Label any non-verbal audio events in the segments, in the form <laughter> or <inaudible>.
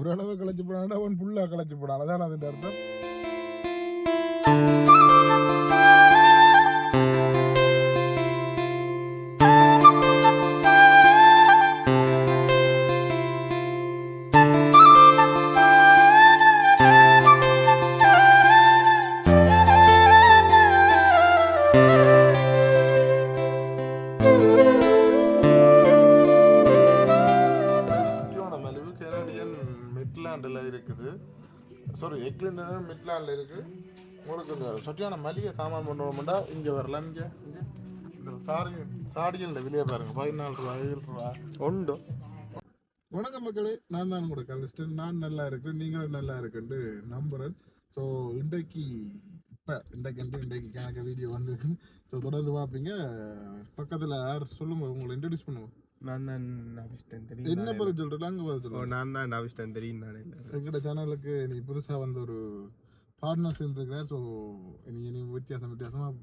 ஓரளவு களைச்சு போனான்னா அவன் ஃபுல்லாக களைச்சு போனான் அதான் அதுன்ற அர்த்தம் சாரி எக்லிண்டன் மிட்லாண்டில் இருக்குது உங்களுக்கு இந்த சொட்டியான மளிகை சாமான் பண்ணுவோம்டா இங்கே வரலாம் இங்கே இங்கே? இந்த சாரி சாடியில் வெளியே பாருங்க. பதினாலு ரூபா ஏழு ரூபா. உண்டு. வணக்கம் மக்களே நான் தான் கூட கலிஸ்ட் நான் நல்லா இருக்கேன் நீங்களும் நல்லா இருக்குன்னு நம்புறேன். ஸோ இன்றைக்கு இப்போ இன்றைக்கு இன்றைக்கு கணக்கு வீடியோ வந்திருக்கு. ஸோ தொடர்ந்து பார்ப்பீங்க. பக்கத்தில் யார் சொல்லுங்க உங்களை இன்ட்ரடியூஸ் பண்ணுவோம் நான் தான் நவிஷ்டன் தெரியும் என்ன பதில் சொல்கிறேன் அங்கே பதில் சொல்லுவோம் நான் தான் நவிஷ்டன் தெரியும் நானே இல்லை. எங்கட சேனலுக்கு நீ புதுசாக வந்த ஒரு பார்ட்னர்ஸ் இருந்திருக்கிறார். ஸோ நீ நீ வித்தியாசம் வித்தியாசமாக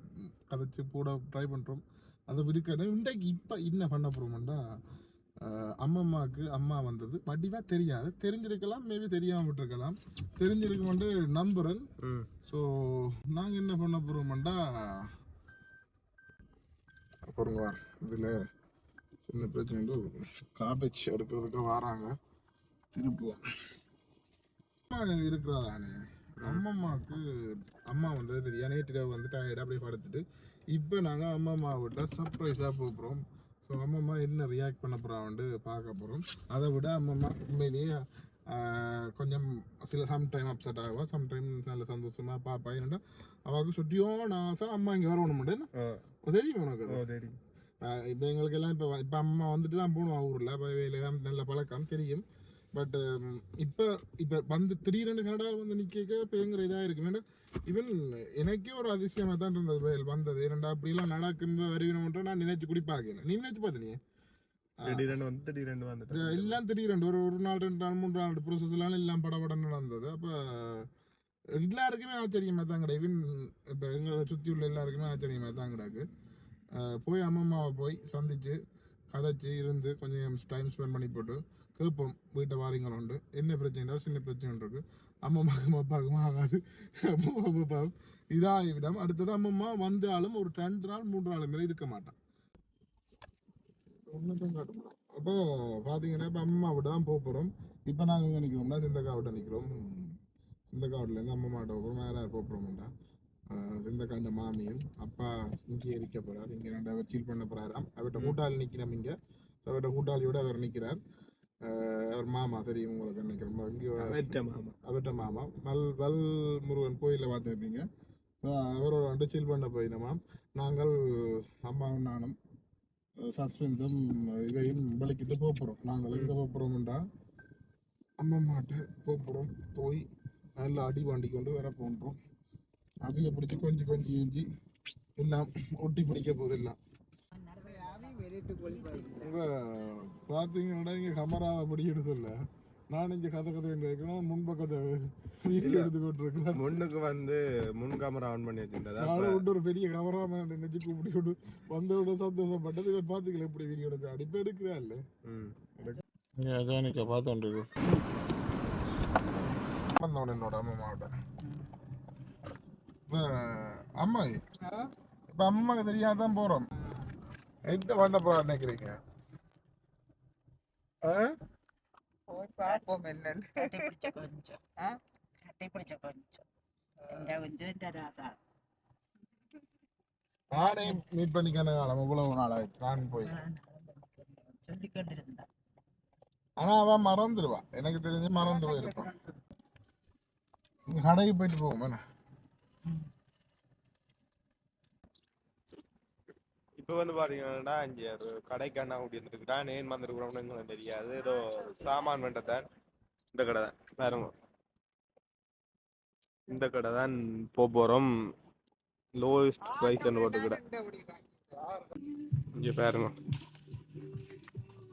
கதைச்சு போட ட்ரை பண்ணுறோம் அதை விருக்கணும் இன்றைக்கு இப்போ என்ன பண்ண போகிறோம்னா அம்மம்மாவுக்கு அம்மா வந்தது. வடிவாக தெரியாது. தெரிஞ்சிருக்கலாம் மேபி தெரியாமல் விட்டுருக்கலாம். தெரிஞ்சிருக்குமெண்டு நம்புகிறேன் ம். ஸோ நாங்கள் என்ன பண்ண போகிறோம்டா பொருங்க இதில். சின்ன பிரச்சனை காபேஜ் எடுக்கிறதுக்கு வராங்க. திருப்புவோம் அம்மா இருக்கிறதானே அம்மம்மாவுக்கு அம்மா வந்து தெரியா நேற்று வந்து டயர்டாக அப்படியே படுத்துட்டு இப்போ நாங்கள் அம்மம்மா வீட்டில் சர்ப்ரைஸாக போகிறோம் ஸோ அம்மம்மா என்ன ரியாக்ட் பண்ண போகிறான்ட்டு பார்க்க போகிறோம் அதை விட அம்மம்மா உண்மையிலேயே கொஞ்சம் சில சம்டைம் அப்செட் ஆகுவா சம்டைம் நல்ல சந்தோஷமாக பாப்பா. என்னடா அவளுக்கு சுட்டியும் ஆசை அம்மா இங்கே வரணும் ஓ தெரியும் உனக்கு தெரியும். இப்போ எங்களுக்கெல்லாம் இப்போ இப்போ அம்மா வந்துட்டு தான் போகணும் ஊரில். இப்போ நல்ல பழக்கம் தெரியும். பட் இப்போ இப்போ வந்து திடீரென்று கனடாவில் வந்து நிற்க பேங்கிற இதாக இருக்கு. ஏன்னா ஈவன் எனக்கே ஒரு அதிசயமாக தான் இருந்தது வேல் வந்தது. ஏன்னா அப்படிலாம் நடக்கும் வருவினோன்ற நான் நினைச்சு குடி பார்க்கல நீ நினைச்சு பார்த்தினியே திடீரெண்டு திடீரெண்டு எல்லாம் திடீரெண்டு ஒரு ஒரு நாள் ரெண்டு நாள் மூன்று நாள் ப்ரோசஸ்லாம் எல்லாம் படபடன்னு நடந்தது. அப்போ எல்லாருக்குமே ஆச்சரியமாக தான் கிடையாது ஈவன் இப்போ எங்களை சுற்றி உள்ள எல்லாருக்குமே ஆச்சரியமாக தான் கிடக்கு போய் அம்மம்மாவை போய் சந்திச்சு கதைச்சு இருந்து கொஞ்சம் டைம் ஸ்பெண்ட் பண்ணி போட்டு கேட்போம். வீட்டை வாரிங்களோண்டு. என்ன பிரச்சனை சின்ன பிரச்சனை இருக்கு. அம்மம்மாக்கும் அப்பாவுக்கும் ஆகாது. அம்மா அப்பாவும் இதாகிவிடும் அடுத்தது அம்மம்மா வந்தாலும் ஒரு ரெண்டு நாள் மூன்று நாள் மேலே இருக்க மாட்டான் அப்போ பார்த்தீங்கன்னா இப்போ அம்மா விட தான் போக போகிறோம் இப்போ நாங்கள் இங்கே நிற்கிறோம்னா சிந்தக்காவிட்ட நிற்கிறோம் சிந்தக்காவிட்டிலேருந்து அம்மா மாட்ட போகிறோம் வேறு யார் போகிறோம்டா சிந்தக்காண்ட மாமியும் அப்பா இங்கே இருக்க போகிறார் இங்கே ரெண்டு அவர் சீல் பண்ண போகிறாராம் அவர்கிட்ட கூட்டாளி நிற்கிறோம் இங்கே. அவர்கிட்ட கூட்டாளியோட அவர் நிற்கிறார் அவர் மாமா தெரியும் உங்களுக்கு நினைக்கிறோம் இங்கே மாமா. அவர்கிட்ட மாமா. மல் வல் முருகன் கோயிலில் பார்த்துருப்பீங்க. ஸோ அவரோட வந்து சீல் பண்ண போயினோமாம் நாங்கள் அம்மாவும் நானும் சஸ்பென்ஸும் இதையும் விளக்கிட்டு போக போகிறோம் நாங்கள் எங்கே போக போகிறோம்டா அம்மா மாட்ட போக போகிறோம் போய் நல்லா அடி வாண்டி கொண்டு வர போன்றோம். அடியை பிடிச்சி கொஞ்சம் கொஞ்சம் ஏஞ்சி எல்லாம் ஒட்டி பிடிக்க போகுது எல்லாம் உங்க பார்த்தீங்கன்னா இங்கே கமராவை பிடிக்கிட்டு சொல்ல. நான் இங்கே கதை கதை வைக்கணும் முன்பக்கத்தை வீடியோ எடுத்து கொண்டிருக்கிறேன் முன்னுக்கு வந்து முன் கேமரா ஆன் பண்ணி வச்சிருந்ததா? நானும் விட்டு ஒரு பெரிய கவராம நினைச்சு கூப்பிடி விட்டு வந்தோட சந்தோஷப்பட்டது. இவன் பார்த்துக்கல எப்படி வீடியோ எடுக்க அடிப்பே எடுக்கிறா இல்லை. அஜானிக்கா பார்த்து வந்தவன் என்னோட அம்மா மாவட்ட இப்போ அம்மா இப்போ அம்மாவுக்கு தெரியாம தான் போகிறோம் எந்த பண்ண போகிறோம் நினைக்கிறீங்க பார்ப்போம் என்னன்னு. கட்டி பிடிச்ச கொஞ்சம். ஆ? கட்டி பிடிச்ச கொஞ்சம். இந்த கொஞ்சம் இந்த ராசா. நானே மீட் பண்ணிக்கான காலம் இவ்வளவு நாள் ஆயிடுச்சு. நான் போய். சொல்லி கொண்டிருந்தா ஆனா அவன் மறந்துடுவா எனக்கு தெரிஞ்சு மறந்து போயிருப்பான் இங்க கடைக்கு போயிட்டு போவோம் என்ன? இப்போ வந்து பாத்தீங்கன்னா இங்க ஒரு கடைக்கான அப்படி இருந்துருக்குடா நேன் வந்துருக்குறோம்னு எங்களுக்கு தெரியாது. ஏதோ சாமான் வேண்டதான் இந்த கடை தான். பாருங்க இந்த கடை தான் போக போறோம். லோயஸ்ட் ப்ரைஸ் போட்டு கடை இங்க பாருங்க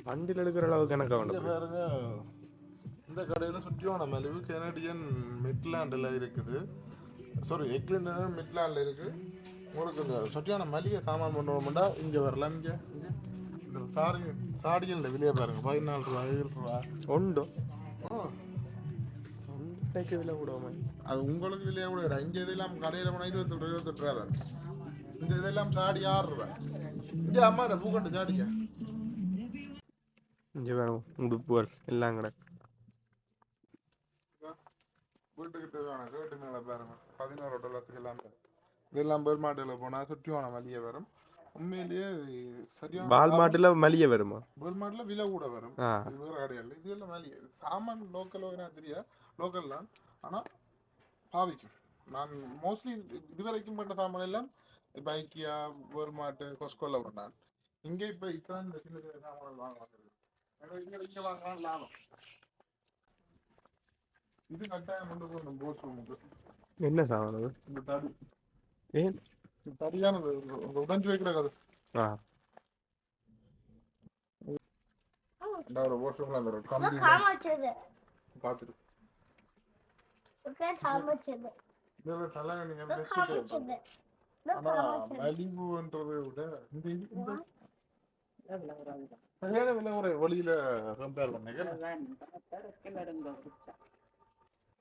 வண்டியில் எடுக்கிற அளவுக்கு எனக்கு வேண்டாம் பாருங்க. இந்த கடையில சுற்றியான மலிவு கெனடியன் மிட்லாண்டில் இருக்குது. சாரி எக்லிண்டன் மிட்லாண்டில் இருக்கு. உங்களுக்கு இந்த சொட்டியான மளிகை சாமான் பண்ணுவோம்டா இங்க வரலாம் இங்க இங்க. இந்த சாரி சாடியில் வெளியே பாருங்க. பதினாலு ரூபா ஏழு ரூபா. உண்டு. விலை கூடமா அது உங்களுக்கு இல்லையா கூட இங்க இதெல்லாம் கடையில போனா இருபத்தெட்டு இருபத்தெட்டு ரூபா தான். இந்த இதெல்லாம் சாடி ஆறு ரூபா. இங்க அம்மா பூக்கண்டு சாடிக்க. இங்கே வேணும் உடுப்புகள் எல்லாம் கிடக்கு. வீட்டுக்கு தேவையான கேட்டுங்களை பாருங்க. பதினோரு டாலர்ஸுக்கு எல்லாம். இதெல்லாம் பெருமாட்டில் போனால் சுற்றியான வழியே வரும். உண்மையிலேயே சரியான பால்மாட்டில் மலிய வருமா? பெருமாட்டில் விலை கூட வரும். இது வேறு கடையில் இது எல்லாம் வழியே சாமான் லோக்கலோ என்ன தெரியாது லோக்கல் தான். ஆனால் பாவிக்கும். நான் மோஸ்ட்லி இதுவரைக்கும் பண்ண சாமான் எல்லாம் இப்போ ஐக்கியா பெருமாட்டு கொஸ்கோல பண்ணான் இங்கே இப்போ இப்போ இந்த சின்ன சின்ன சாமான் வாங்க வந்துருக்கு இங்கே இங்கே வாங்கினா லாபம். இது கட்டாயம் கொண்டு போகணும் போஸ் ரூமுக்கு என்ன சாமான் அது இந்த தடி. ஏன்? தடியானது உடைஞ்சு வைக்கிற கதை. ஆ. ஒரு போஸ் ரூம்ல அந்த கம்பி? மலிவுன்றதை விட இந்த சரியான விலை ஒரு வழியில கம்பேர் பண்ணீங்க.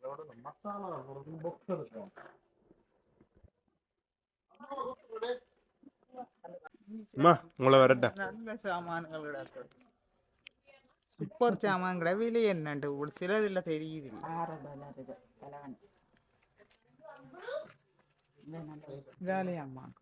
அதோட இந்த மசாலா ஒரு பாக்ஸ் இருக்கும் அம்மா உங்களை வரட்டா. நல்ல சாமான்கள் கிடக்கு. சூப்பர் சாமான் கிட விலை என்னண்டு? ஒரு சிலதுல தெரியுது. இதெல்லாம்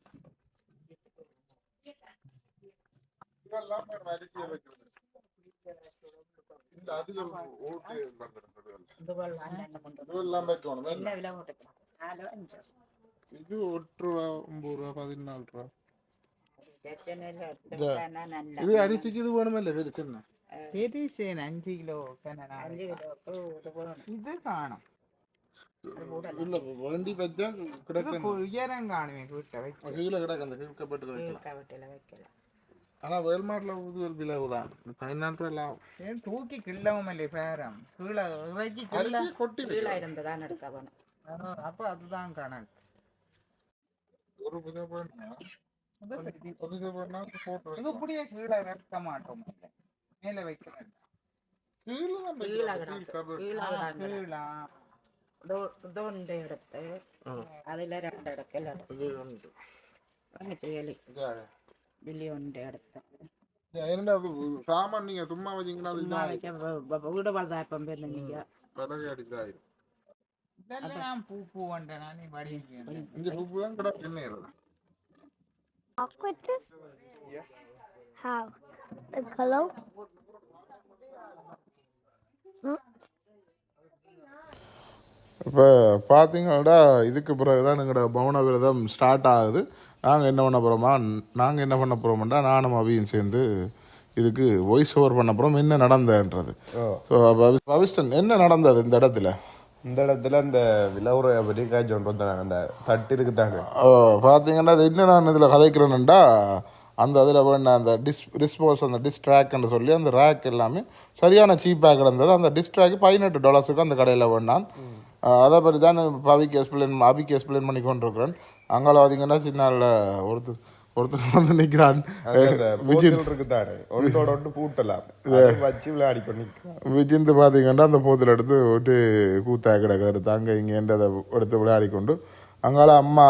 நம்ம அரிசியை வைக்கிறது இந்த அதிக ஓட்டு பண்றது இதுகள் வாங்கணும் கொண்டு இதெல்லாம் வைக்கணும் என்ன விலை போட்டுக்கலாம் நாலு அஞ்சு இது எட்டு ரூபா ஒன்பது ரூபா பதினாலு ரூபா டஜனில் எடுத்துக்கிட்டானா நல்ல இது அரிசிக்கு இது வேணுமில்ல வெறு சின்ன பெரிசேன் அஞ்சு கிலோ கனடா அஞ்சு ஆனா வேல்மாட்டில் இது ஒரு விலை தான் பதினாலு ரூபா லாபம் ஏன் தூக்கி கிள்ளவும் இல்லை பேரம் கீழே இறக்கி கிள்ள அரிசி கொட்டி கீழே வைக்கலாம். இருந்துதான் எடுக்க வேணும் அப்ப அதுதான் கணக்கு ஒரு விதை பண்ணா இது சரி. ஒரு விதை பண்ணா போட்டு இது இப்படியே கீழே இறக்க மாட்டோம் இல்லை. மேல வைக்க வேண்டாம் கீழே தான் கீழே வைக்கலாம். கீழ் கிடக்கு cupboard. கீழே ஆ, கிடக்கு கீழா ഇതുണ്ട് എടുത്ത് ആ. അതിലെ രണ്ടെടുക്കല இது உண்டு. ചെയ്യല് வெளியே வந்துட்டு அடுத்து இரண்டாவது சாமான் நீங்க சும்மா வச்சீங்கன்னா சும்மா வைக்க வீடு வாழ்தா இப்ப பேர் நீங்க பிறகு அடிச்சாயிரும் பூ பூ வந்தனா நீ படி இந்த தான் கூட என்ன இருக்கு how the color huh? இப்போ பார்த்தீங்கன்னா இதுக்கு பிறகு தான் எங்களோட பவுன விரதம் ஸ்டார்ட் ஆகுது. நாங்கள் என்ன பண்ண போகிறோமா நாங்கள் என்ன பண்ண போகிறோம்னா நானும் அபியும் சேர்ந்து இதுக்கு வாய்ஸ் ஓவர் பண்ண போகிறோம் என்ன நடந்ததுன்றது. ஸோ பவிஷ்டன் என்ன நடந்தது இந்த இடத்துல? இந்த இடத்துல இந்த விலவுரையை பற்றி காய்ச்சி கொண்டு வந்தாங்க அந்த தட்டு இருக்குதாங்க. ஓ, பார்த்தீங்கன்னா அது என்ன நான் இதில் கதைக்கிறேன்னுண்டா அந்த அதில் வேண்ட அந்த டிஸ் டிஸ்போஸ் அந்த டிஸ்ட்ராக்னு சொல்லி அந்த ரேக் எல்லாமே சரியான சீப்பாக கிடந்தது. அந்த டிஸ்ட்ராக் பதினெட்டு டாலர்ஸுக்கு அந்த கடையில் வேண்டான் அதை பற்றி தான் பவிக்கு எக்ஸ்பிளைன் அபிக்கு எக்ஸ்பிளைன் பண்ணி கொண்டிருக்கிறேன். அங்கால பார்த்தீங்கன்னா சின்ன ஒருத்தர் ஒருத்தர் வந்து நிற்கிறான் விஜய் இருக்குதானே? ஒன்றோட ஒன்று பூட்டலாம். அதை வச்சு விளையாடி பண்ணி விஜிந்து பார்த்தீங்கன்னா அந்த போத்தில் எடுத்து விட்டு கூத்தா கிடக்காரு. தாங்க இங்கேன்றதை எடுத்து விளையாடி கொண்டு அங்கால அம்மா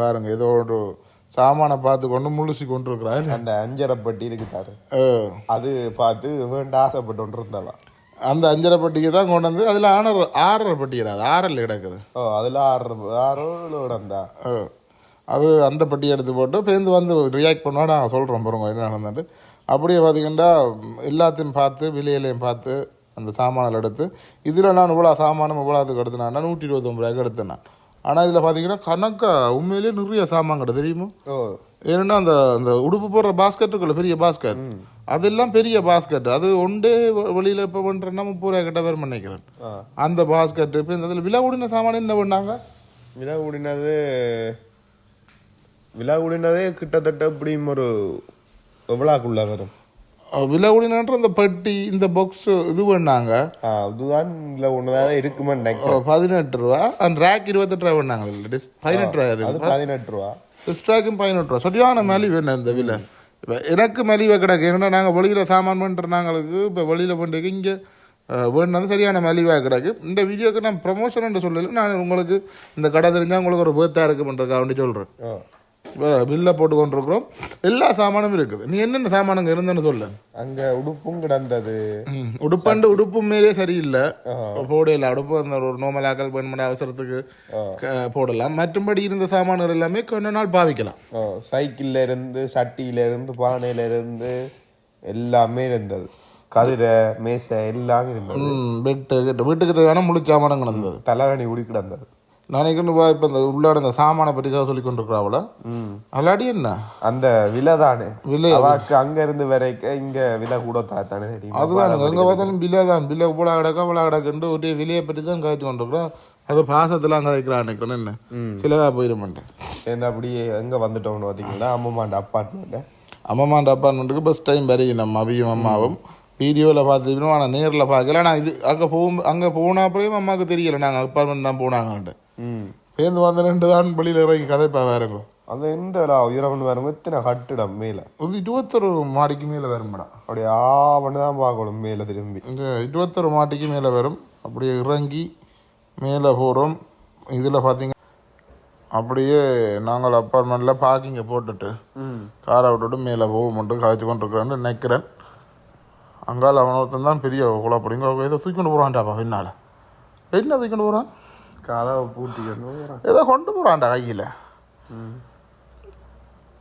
பாருங்க ஏதோ ஒரு சாமானை பார்த்து கொண்டு முழுசி கொண்டு இருக்கிறாரு அந்த அஞ்சரை பட்டி இருக்குதாரு அது பார்த்து வேண்ட ஆசைப்பட்டு கொண்டு இருந்தாலாம் அந்த அஞ்சரை பட்டிக்கு தான் கொண்டு வந்து அதில் ஆறரை ஆறரை பட்டி கிடையாது ஆறல் கிடக்குது. ஓ அதில் ஆறு ஆறோ இடந்தா ஓ. அது அந்த பட்டி எடுத்து போட்டு பேருந்து வந்து ரியாக்ட் பண்ணோட நான் சொல்கிறோம் பாருங்க என்ன நடந்துட்டு. அப்படியே பார்த்தீங்கன்னா எல்லாத்தையும் பார்த்து விலையிலையும் பார்த்து அந்த சாமானில் எடுத்து இதில் நான் இவ்வளோ சாமானும் இவ்வளோத்துக்கு எடுத்தேன் நூற்றி இருபத்தொம்பது ரூபாய்க்கு எடுத்தேன் நான் ஆனால் இதில் பார்த்தீங்கன்னா கணக்கா உண்மையிலேயே நிறைய சாமான் கிட்ட தெரியுமா? ஓ. ஏன்னா அந்த அந்த உடுப்பு போடுற பாஸ்கெட் இருக்குல்ல பெரிய பாஸ்கெட் அதெல்லாம் பெரிய பாஸ்கெட் அது ஒன்றே வெளியில் இப்போ பண்ணுறேன்னா முப்பது ரூபாய் கிட்ட பேர் நினைக்கிறேன் அந்த பாஸ்கெட் இப்போ இந்த இதில் விலை கூடின சாமான் என்ன பண்ணாங்க? விழா கூடினது விழா கூடினதே கிட்டத்தட்ட இப்படியும் ஒரு எவ்வளோக்குள்ள வரும். விலை கூடினன்ற அந்த பெட்டி இந்த பாக்ஸ் இது பண்ணாங்க. அதுதான் இல்லை ஒன்றுதான் இருக்குமே பதினெட்டு ரூபா. அந்த ரேக் இருபத்தெட்டு ரூபா பண்ணாங்க. பதினெட்டு ரூபா பதினெட்டு ரூபா. டிஸ்ட்ராக்கும் பதினெட்டு ரூபா. சரியான மலிவு என்ன இந்த விலை? இப்போ எனக்கு மலிவை கிடக்கு. ஏன்னா நாங்கள் வெளியில் சாமான் பண்ணுற நாங்களுக்கு இப்போ வெளியில் பண்ணுறதுக்கு இங்கே வேணுனது சரியான மலிவாக கிடக்கு. இந்த வீடியோக்கு நான் ப்ரமோஷன் சொல்லல. நான் உங்களுக்கு இந்த கடை தெரிஞ்சால் உங்களுக்கு ஒரு பேர்த்தாக இருக்குன்றக்கா வேண்டி சொல்கிறேன் பில்லை போட்டு கொண்டிருக்கிறோம் எல்லா சாமானும் இருக்குது. நீ என்னென்ன சாமானுங்க இருந்தேன்னு சொல்ல. அங்க உடுப்பும் கிடந்தது. உடுப்பாண்டு உடுப்பு மேலே சரியில்லை. போடல. உடுப்பு அந்த ஒரு நோமலாக்கள் வேணுமென அவசரத்துக்கு போடலாம். மற்றும்படி இருந்த சாமான்கள் எல்லாமே கொஞ்ச நாள் பாவிக்கலாம். சைக்கிள்ல இருந்து சட்டியில இருந்து பானையில இருந்து எல்லாமே இருந்தது. கதிரை மேசை எல்லாம் இருந்தது. பெட்டு வீட்டுக்கு தேவையான முழு சாமானம் கிடந்தது தலைவணி உடி கிடந்தது. நாளைக்கு வா இப்போ இந்த உள்ளாட இந்த சாமானை பற்றி சொல்லி கொண்டிருக்கிறாவில் அல்லாடி என்ன? அந்த விலை தானே. விலை அவாக்கு அங்க இருந்து வரைக்கும் இங்க விலை கூட தானே தெரியும்? அதுதான் எங்கே பார்த்தாலும் பில்லே தான். பில்லை போல கிடக்க போல கிடக்குன்ட்டு ஒரே விலையை பற்றி தான் காய்ச்சி கொண்டிருக்கிறோம். அது பாசத்தெல்லாம் கதைக்கிறான் நினைக்கிறேன். என்ன? சிலவா போயிட மாட்டேன். ஏன்னா அப்படியே எங்க வந்துட்டோம்னு பாத்தீங்கன்னா அம்மாண்ட அப்பார்ட்மெண்ட் அம்மாண்ட அப்பார்ட்மெண்ட்டுக்கு ஃபஸ்ட் டைம் வரையும் நம்ம அபியும் அம்மாவும். வீடியோவில் பார்த்துக்கணும் ஆனால் நேரில் பார்க்கல. நான் இது அங்கே போகும் அங்கே போன அப்புறம் அம்மாவுக்கு தெரியல. நாங்கள் அப்பார்ட்மெண்ட் தான் போனாங்கன்ட்டு. ம். பேருந்து வந்து ரெண்டு தான் வெளியில் இறங்கி கதைப்பா வேறுங்க அது எந்த உயரம் வரும் எத்தனை கட்டிடம் மேல? ஒரு இருபத்தொரு மாடிக்கு மேலே வரும் மேடம் அப்படியே ஆவணு தான் பார்க்கணும் மேல திரும்பி. இந்த இருபத்தொரு மாட்டிக்கு மேலே வரும். அப்படியே இறங்கி மேலே போகிறோம் இதில் பார்த்தீங்க அப்படியே நாங்கள் அப்பார்ட்மெண்ட்டில் பார்க்கிங்கை போட்டுட்டு காரை விட்டுட்டு மேலே போக மட்டும் காய்ச்சி கொண்டு இருக்கிறேன்னு நினைக்கிறேன். அங்கால அவன் ஒருத்தன் தான் பெரிய குழப்படிங்க ஏதோ தூக்கிட்டு போகிறான்டாப்பா பின்னால். என்ன தூக்கிட்டு போகிறான் கதவை பூட்டிக்கணும் ஏதோ கொண்டு போகிறான்டா கையில்.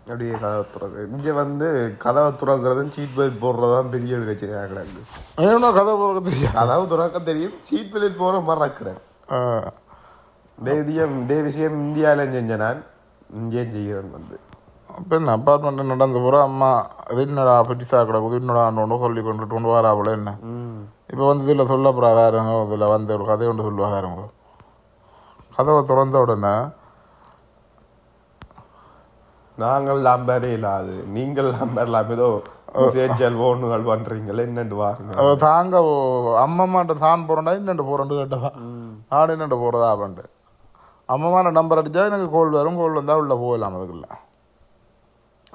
அப்படியே கதவை துறக்கு இங்க வந்து கதவை துறக்கிறதும் சீட் பெல்ட் போடுறதுதான் பெரிய பிரச்சனையாக கிடக்கு ஏன்னா கதை போகிறது தெரியும் கதவு துறக்க தெரியும் சீட் பெல்ட் போற மாதிரி இருக்கிறேன். டே விஷயம் இந்தியாவிலும் செஞ்ச நான் இங்கேயும் செய்கிறேன் வந்து. அப்போ என்ன அப்பார்ட்மெண்ட் நடந்து போகிற அம்மா அது என்னடா பெட்டிஸாக கிடக்குது என்னடா ஒன்று சொல்லி கொண்டுட்டு கொண்டு வரா போல என்ன? இப்போ வந்து இதில் சொல்ல போகிறா வேறுங்க இதில் வந்து ஒரு கதை ஒன்று சொல்லுவா வேறுங்க கதவை திறந்த உடனே நாங்கள் லாம்பேரே இல்லாது நீங்கள் லாம்பேர்லாம் ஏதோ சேச்சல் ஓனுகள் பண்றீங்களே என்னண்டு வாருங்க. அவ தாங்க ஓ- அம்மம்மாட்ட தான் போகிறேன்டா என்னண்டு போகிறேன்னு கேட்டவா? நான் என்னண்டு போகிறதா அப்படின்ட்டு அம்மம்மான நம்பர் அடித்தா எனக்கு கோல் வரும் கோல் வந்தால் உள்ளே போகலாம் அதுக்குள்ள.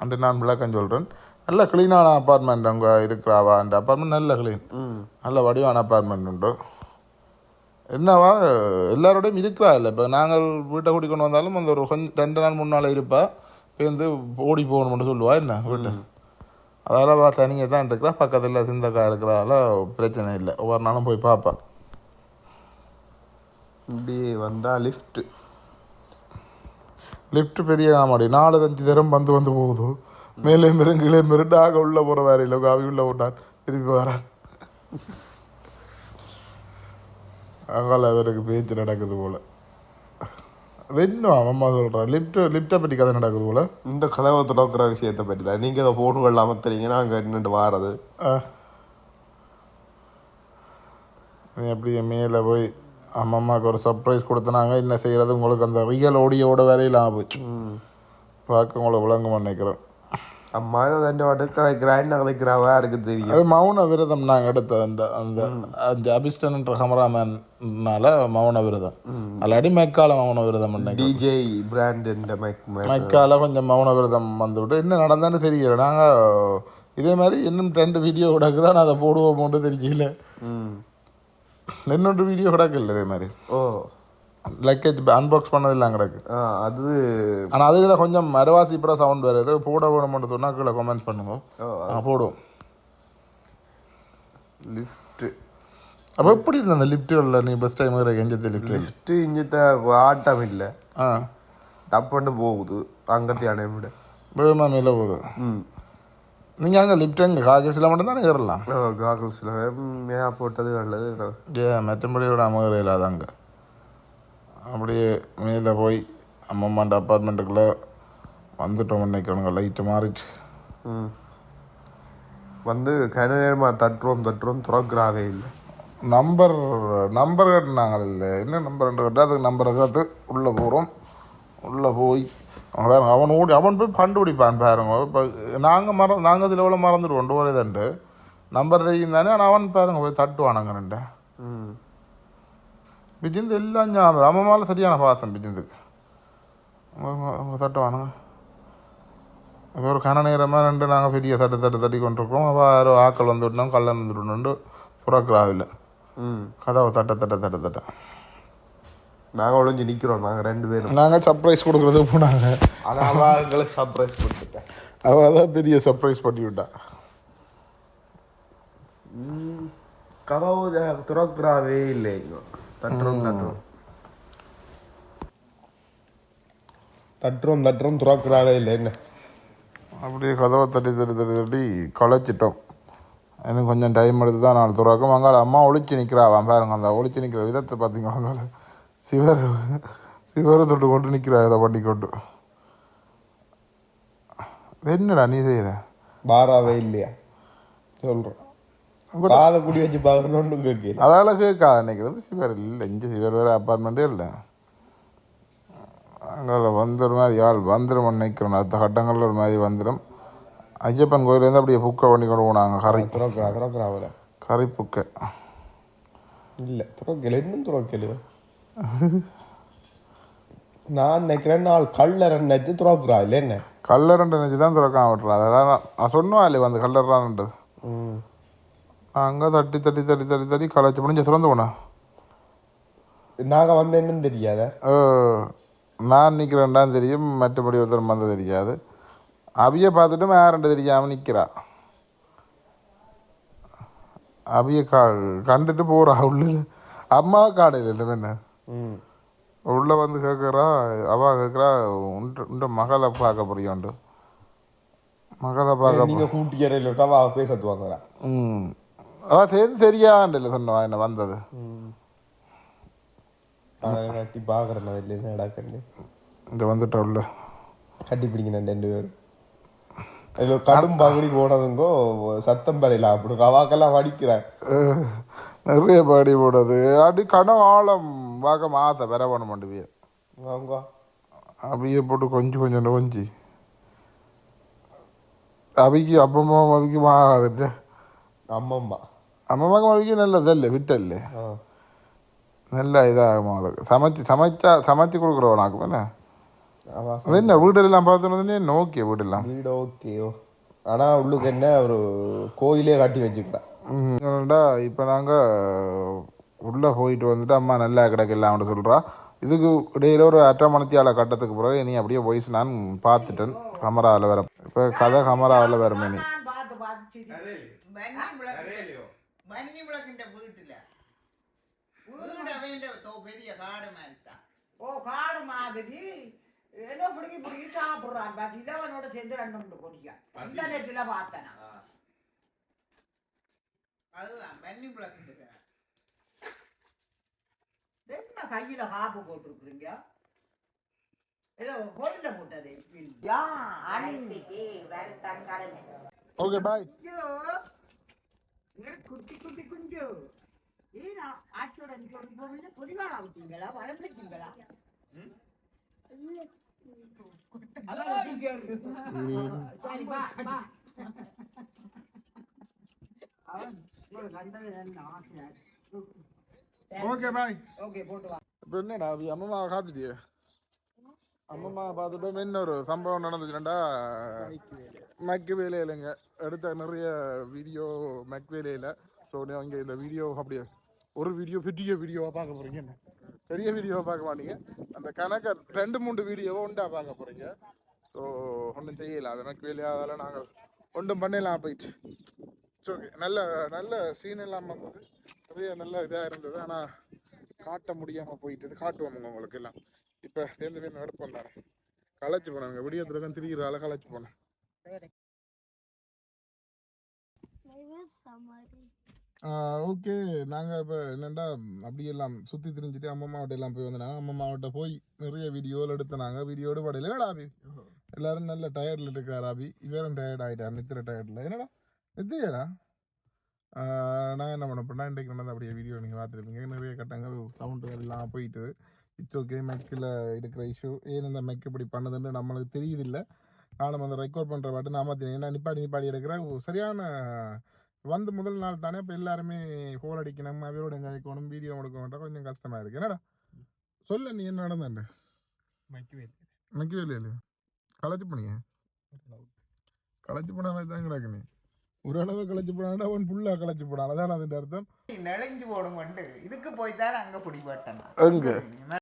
அண்டு நான் விளக்கம் சொல்கிறேன் நல்ல க்ளீனான அப்பார்ட்மெண்ட் அங்கே இருக்கிறாவா? அந்த அப்பார்ட்மெண்ட் நல்ல க்ளீன் நல்ல வடிவான அப்பார்ட்மெண்ட் உண்டு. என்னவா? எல்லாரோடையும் இருக்கிறா இல்லை. இப்போ நாங்கள் வீட்டை கூட்டிக்கொண்டு வந்தாலும் அந்த ஒரு கொஞ்சம் ரெண்டு நாள் மூணு நாள் இருப்பா. பேருந்து ஓடி போகணும்னு சொல்லுவா. என்ன வீட்டு? அதால் அவள் தனியாக தான் இருக்கிறா. பக்கத்தில் சிந்தக்கா இருக்கிறதால பிரச்சனை இல்லை. ஒவ்வொரு நாளும் போய் பார்ப்பா. இப்படியே வந்தா லிஃப்ட் லிஃப்ட் பெரிய ஆமாடி. நாலு அஞ்சு தரம் வந்து வந்து போகுது. மேலே மிரும் கீழே மிரும் டாக உள்ளே போகிற வேற இல்லை. காவி உள்ளே போட்டான். திருப்பி வரான். அங்கால அவருக்கு பேச்சு நடக்குது போல. இன்னும் அம்மா சொல்கிறான் லிஃப்ட் லிஃப்ட்டை பற்றி கதை நடக்குது போல. இந்த கதவை துறக்கிற விஷயத்தை பற்றி தான். நீங்கள் அதை போனுகள் இல்லாமல் தெரியுங்க. நாங்கள் என்னண்டு வாரது. நீ அப்படியே மேலே போய் அம்மம்மாவுக்கு ஒரு சர்ப்ரைஸ் கொடுத்தனாங்க. என்ன செய்கிறது உங்களுக்கு அந்த ரியல் ஓடியோட வேலையில் போச்சு பார்க்க உங்களை விளங்க நினைக்கிறேன். அம்மா தண்டை வாட்டு கதைக்கிறான் கதைக்கிறாவா இருக்கு தெரியும். அது மௌன விரதம் நாங்கள் எடுத்த அந்த அந்த அந்த அபிஸ்டன்ன்ற கமராமேன்னால மௌன விரதம். அல்லாடி மெக்கால மௌன விரதம் டிஜே பிராண்ட் மெக்கால கொஞ்சம் மௌன விரதம் வந்துவிட்டு என்ன நடந்தான்னு தெரியல. நாங்கள் இதே மாதிரி இன்னும் ரெண்டு வீடியோ கிடக்குதான் நான் அதை போடுவோமோன்னு தெரியல. இன்னொரு வீடியோ கிடக்கு இதே மாதிரி. ஓ. லக்கேஜ் அன்பாக்ஸ் பண்ணதெல்லாம் கிடக்கு. அது ஆனால் அதில் கொஞ்சம் மரவாசி பிற சவுண்ட் வேறு. ஏதோ போட வேணும்னு சொன்னால் கீழே கமெண்ட் பண்ணுங்க. போடுவோம். லிஃப்ட் அப்போ எப்படி இருந்த அந்த லிஃப்ட்டுகளில் நீ ஃபஸ்ட் டைம் எஞ்சத்து லிஃப்ட் லிஃப்ட் இஞ்சத்த ஆட்டம் இல்லை. ஆ. டப்புன்னு போகுது. அங்கத்தையான விட. வேகமாக மேலே போகுது. ம். நீங்கள் அங்கே எங்கே காஜஸில் மட்டும்தானே ஏறலாம் காகல்ஸில் மேயா போட்டது நல்லது ஏ அமகர இல்லாத அங்கே அப்படியே மேலே போய் அம்மம்மாண்ட அப்பார்ட்மெண்ட்டுக்குள்ளே வந்துட்டோம் நினைக்கிறோங்க லைட்டு மாறிட்டு ம் வந்து கன நேரமாக தட்டுறோம் தட்டுறோம் துறக்கிறாவே இல்லை நம்பர் நம்பர் கேட்டுனாங்க இல்லை என்ன நம்பர் கேட்டால் அதுக்கு நம்பரை கேட்டு உள்ளே போகிறோம் உள்ளே போய் அவன் பாருங்க அவன் ஓடி அவன் போய் கண்டுபிடிப்பான் பாருங்க. இப்போ நாங்கள் மற நாங்கள் இதில் எவ்வளோ மறந்துடுவோம் டோரே தண்டு நம்பர் தெரியும் தானே ஆனால் அவன் பாருங்க போய் தட்டுவானுங்க ரெண்டு. ம். பிஜிந்து எல்லாம் ஞாபகம் அவன் மேலே சரியான பாசம் அவங்க தட்டுவானுங்க. இப்போ ஒரு கன நேரமாக ரெண்டு நாங்கள் பெரிய தட்டு தட்டு தட்டி கொண்டிருக்கோம். அவள் யாரோ ஆக்கள் வந்து விட்டோம் கல்லன் வந்து சுரக்கிறாவில்லை ம். கதவை தட்ட தட்ட தட்ட தட்ட. நாங்கள் ஒளிஞ்சு நிற்கிறோம் நாங்கள் ரெண்டு பேரும். நாங்கள் சர்ப்ரைஸ் கொடுக்குறது போனாங்க. ஆனால் அவள் எங்களை சர்ப்ரைஸ் கொடுத்துட்டேன் அவள் தான் பெரிய சர்ப்ரைஸ் பண்ணி விட்டா. கதவு திறக்கிறாவே இல்லை தட்டுறோம் தட்டுறோம். தட்டுறோம் தட்டுறோம் திறக்கிறாவே இல்லை. என்ன? அப்படியே கதவை தட்டி தட்டி தட்டி தட்டி களைச்சிட்டோம் எனக்கு கொஞ்சம் டைம் எடுத்து தான் நாலு துறக்கும். அங்கால அம்மா ஒளிச்சு நிற்கிறாவான் பாருங்க அந்த ஒளிச்சு நிற்கிற விதத்தை பார்த்தீங்களா அங்கால சிவர் சிவரை தொட்டு கொண்டு நிற்கிறா இதை பண்ணி கொண்டு. என்னடா நீ செய்கிற பாராவே இல்லையா? சொல்கிறேன் காலை குடி வச்சு பார்க்கணுன்னு கேட்கல. அதால் கேட்காது. நினைக்கிறது சிவர் இல்லை. இங்கே சிவர் வேறு அப்பார்ட்மெண்ட்டே இல்லை. அங்கே வந்துடும் மாதிரி ஆள் வந்துடும் நினைக்கிறோம் அடுத்த கட்டங்களில் ஒரு மாதிரி வந்துடும் ஐயப்பன் கோயிலேருந்து அப்படியே புக்கை பண்ணி கொண்டு போனாங்க. கரை திறக்கிறா திறக்கிறாவில் கறி புக்கை. இல்லை துறக்கல. இன்னும் துறக்கலையோ <laughs> நான் நினைக்கிறேன் நாள் கல்லறை நினைச்சு துறக்கிறா இல்லை என்ன? கல்லரண்டு நினச்சி தான் திறக்காம விட்டுறா அதெல்லாம் நான் நான் சொன்னேன் இல்லை வந்து கல்லறான்ன்றது ம். அங்கே தட்டி தட்டி தட்டி தட்டி தட்டி களைச்சி முடிஞ்ச திறந்து போனேன் நாங்கள் வந்து என்னன்னு தெரியாத? ஓ, நான் நிற்கிறேன்டான்னு தெரியும் மற்றபடி ஒருத்தர் வந்து தெரியாது. அவிய பார்த்துட்டு வேறண்டு தெரியாமல் நிற்கிறா அவிய கா கண்டுட்டு போகிறா உள்ள அம்மா காடையில் இல்லை என்ன? உள்ளே வந்து கேட்குறா அவ கேட்குறா உண்ட உண்ட மகளை பார்க்க போறியோண்டு. மகளை பார்க்க நீங்க கூட்டியறையில் விட்டா அவ போய் சத்துவாங்கடா ம். அவள் தெரிந்து தெரியாண்டில்ல சொன்னவா என்ன வந்தது. கட்டி பார்க்குறேன் இல்லை நடக்கண்டு இங்கே வந்துட்டா உள்ள. கட்டி பிடிக்கணும் ரெண்டு பேரும். அதில் கடும் பகுடி போனதுங்கோ சத்தம் பரையில அப்படி அவாக்கெல்லாம் வடிக்கிறேன். நிறைய பாடி போடுறது அடி கனம் ஆழம் பார்க்க மாச பண்ண அவங்க அவிய போட்டு கொஞ்சம் கொஞ்சம் கொஞ்சி அவிக்கு அப்பம்மா அவிக்கு ஆகாதுட்டு அம்மம்மா. அம்மம்மாக்கு அவிக்கு நல்லதல்ல விட்டல்ல. நல்ல இதாகும் அவளுக்கு சமைச்சு சமைச்சா சமைச்சு கொடுக்குறோம் நாக்கு என்ன? அது என்ன வீடெல்லாம் பார்த்தோன்னே நோக்கிய வீடெல்லாம். வீடு ஓகேயோ. ஆனால் உள்ளுக்கு என்ன ஒரு கோயிலே கட்டி வச்சுக்கிறேன் இப்போ நாங்கள் உள்ளே போயிட்டு வந்துட்டு அம்மா நல்லா கிடக்கலாம்னு சொல்கிறா இதுக்கு இடையில ஒரு மணத்தியால கட்டத்துக்கு பிறகு நீ அப்படியே வாய்ஸ் நான் பார்த்துட்டேன். கமராவில் வர இப்போ கதை கமராவில் வர மணி ஓ காடு மாதிரி. ஏதோ பிடிக்கி பிடிக்கி சாப்பிடுறான். பஸ் இளவனோட சேர்ந்து ரெண்டு மூணு கொடியா. இன்டர்நெட்ல பார்த்தேன். அதுதான் வன்னி விளக்குன்ற என்ன கையில காப்பு போட்டிருக்கிறீங்க? ஏதோ கோயில போட்டது ஓகே பாய் குட்டி குட்டி குஞ்சு. ஏன் ஆட்சியோட போகல பொதிவாளா விட்டீங்களா வளர்ந்துட்டீங்களா அதான். நீங்க சரி வா வா. அவன் கண்டது ஆசையா ஓகே பாய் ஓகே போட்டு வா. இப்போ என்னடா அவி அம்மம்மாவை காத்துட்டியே? அம்மம்மா பார்த்துட்டோம் இன்னொரு சம்பவம் நடந்துச்சுடா மக்கு வேலையிலங்க எடுத்த நிறைய வீடியோ மக் வேலையில் ஸோ இங்கே இந்த வீடியோ அப்படியே ஒரு வீடியோ பெரிய வீடியோவாக பார்க்க போகிறீங்க என்ன? பெரிய வீடியோவை பார்க்க மாட்டீங்க. அந்த கணக்கை ரெண்டு மூணு வீடியோவை உண்டா பார்க்க போகிறீங்க ஸோ ஒன்றும் செய்யலை. அது மக் வேலையாதால நாங்கள் ஒன்றும் பண்ணலாம் போயிட்டு. ஓகே நல்ல நல்ல சீன் எல்லாம் வந்தது. நிறைய நல்ல இதாக இருந்தது. ஆனால் காட்ட முடியாமல் போயிட்டது. காட்டுவோம் உங்களுக்கு எல்லாம். இப்போ வேந்து வேந்து எடுப்போம் தானே களைச்சு போனாங்க விடியத்துலகம் திரிகிறால களைச்சு போனேன் ஓகே. நாங்கள் இப்போ என்னென்னா அப்படியெல்லாம் சுற்றி திரிஞ்சுட்டு அம்மம்மாவிட்ட எல்லாம் போய் வந்தாங்க அம்மம்மாவிட்ட போய் நிறைய வீடியோவில் எடுத்தனாங்க. வீடியோடு படையில. என்னடா எல்லாரும் நல்ல டயர்டில் இருக்கார் ஆபி. இவரும் டயர்ட் ஆகிட்டார் நித்திர டயர்டில் என்னடா? நித்திரியடா? நான் என்ன பண்ண போனால் இன்றைக்கு நடந்த அப்படியே வீடியோ நீங்கள் பார்த்துருப்பீங்க. நிறைய கட்டங்கள் சவுண்டுகள் எல்லாம் போயிட்டு இட்ஸ் ஓகே மெக்கில் இருக்கிற இஷ்யூ ஏன் இந்த மெக் இப்படி பண்ணுதுன்னு நம்மளுக்கு தெரியுதில்ல. நானும் அந்த ரெக்கார்ட் பண்ணுற பாட்டு நான் மாற்றினேன் ஏன்னா நிப்பாடி நிப்பாடி எடுக்கிறேன் சரியான வந்து முதல் நாள் தானே இப்போ எல்லாருமே ஃபோன் அடிக்கணும் அவரோட எங்கே வைக்கணும் வீடியோ எடுக்கணும் கொஞ்சம் கஷ்டமாக இருக்குது என்னடா? சொல்ல நீ என்ன நடந்தாண்டு மெக்கவே இல்லையா? களைச்சு போனியே? களைச்சு போன மாதிரி தான் கிடக்கு நீ. ஓரளவு களைச்சு போடாண்டா அவன் புல்லா களைச்சு போடான் அதான் அதன் அர்த்தம் நெளிஞ்சு போடும் கொண்டு இதுக்கு போய் தான் அங்க. பிடிபட்டனா